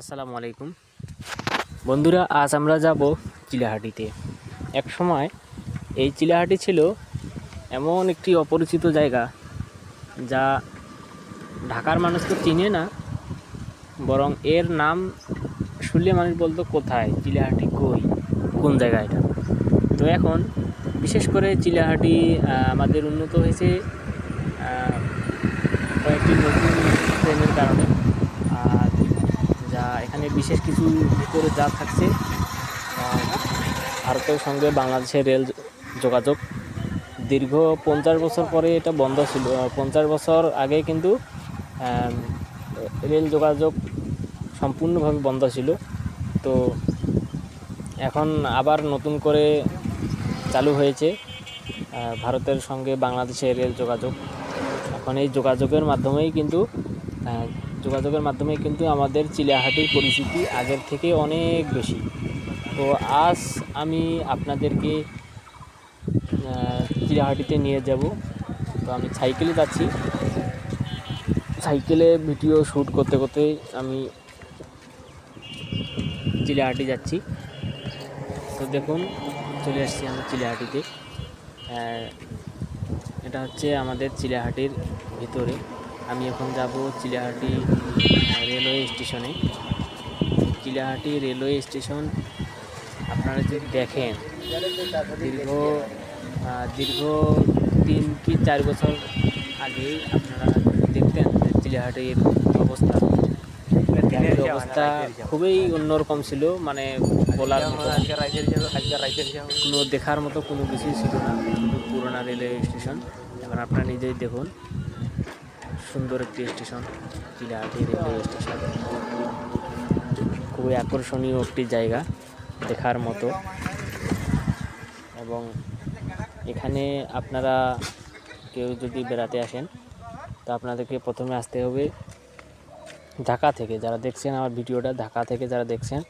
আসসালামু আলাইকুম। বন্ধুরা, আজ আমরা যাব চিলাহাটিতে। এক সময় এই চিলাহাটি ছিল এমন একটি অপরিচিত জায়গা যা ঢাকার মানুষ তো চিনে না, বরং এর নাম শুনলে মানুষ বলতো, কোথায়? চিলাহাটি কই? কোন জায়গা এটা? তো এখন বিশেষ করে চিলাহাটি আমাদের উন্নত হয়েছে কয়েকটি নতুন ট্রেনের কারণে। এখানে বিশেষ কিছু ভিতরে যা থাকছে ভারতের সঙ্গে বাংলাদেশের রেল যোগাযোগ। দীর্ঘ পঞ্চাশ বছর পরে এটা বন্ধ ছিল পঞ্চাশ বছর আগে কিন্তু রেল যোগাযোগ সম্পূর্ণভাবে বন্ধ ছিল। তো এখন আবার নতুন করে চালু হয়েছে ভারতের সঙ্গে বাংলাদেশের রেল যোগাযোগ। এখন এই যোগাযোগের মাধ্যমেই কিন্তু যোগাযোগের মাধ্যমে কিন্তু আমাদের চিলাহাটির পরিচিতি আগের থেকে অনেক বেশি। তো আজ আমি আপনাদেরকে চিলাহাটিতে নিয়ে যাব। তো আমি সাইকেলে যাচ্ছি। সাইকেলে ভিডিও শ্যুট করতে করতে আমি চিলাহাটি যাচ্ছি। তো দেখুন, চলে আসছি আমি চিলাহাটিতে এটা হচ্ছে আমাদের চিলাহাটির ভিতরে। আমি এখন যাব চিলাহাটি রেলওয়ে স্টেশনে। চিলাহাটি রেলওয়ে স্টেশন আপনারা যদি দেখেন দীর্ঘ দীর্ঘ তিন কি চার বছর আগে আপনারা দেখতেন চিলাহাটির অবস্থা। অবস্থা খুবই অন্যরকম ছিল মানে বলার। কোনো দেখার মতো কোনো কিছুই ছিল না পুরোনো রেলওয়ে স্টেশন। এখন আপনারা নিজেই দেখুন। সুন্দর একটি স্টেশন। Chilahati railway station. খুবই আকর্ষণীয় একটি জায়গা দেখার মতো। এবং এখানে আপনারা কেউ যদি বেড়াতে আসেন, তো আপনাদেরকে প্রথমে আসতে হবে ঢাকা থেকে। যারা দেখছেন আমার ভিডিওটা, ঢাকা থেকে যারা দেখছেন,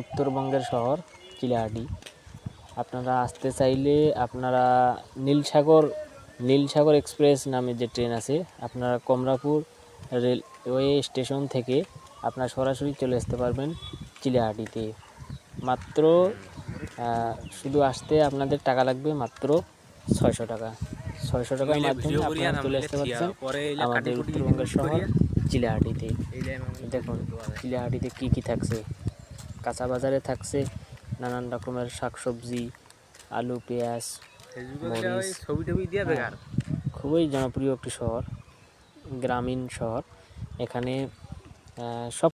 উত্তরবঙ্গের শহর, চিলাহাটি। আপনারা আসতে চাইলে আপনারা নীলসাগর নীলসাগর এক্সপ্রেস নামে যে ট্রেন আছে আপনারা কমলাপুর রেলওয়ে স্টেশন থেকে আপনারা সরাসরি চলে আসতে পারবেন চিলাহাটিতে। মাত্র শুধু আসতে আপনাদের টাকা লাগবে মাত্র ছয়শো টাকা। ছয়শো টাকার মাধ্যমে আপনারা চলে আসতে পারছেন আমাদের উত্তরবঙ্গের শহর চিলাহাটিতে। দেখুন চিলাহাটিতে কি কি থাকছে? কাঁচা বাজারে থাকছে নানান রকমের শাকসবজি আলু পেঁয়াজ বেকার? খুবই জনপ্রিয় একটি শহর গ্রামীণ শহর। এখানে সব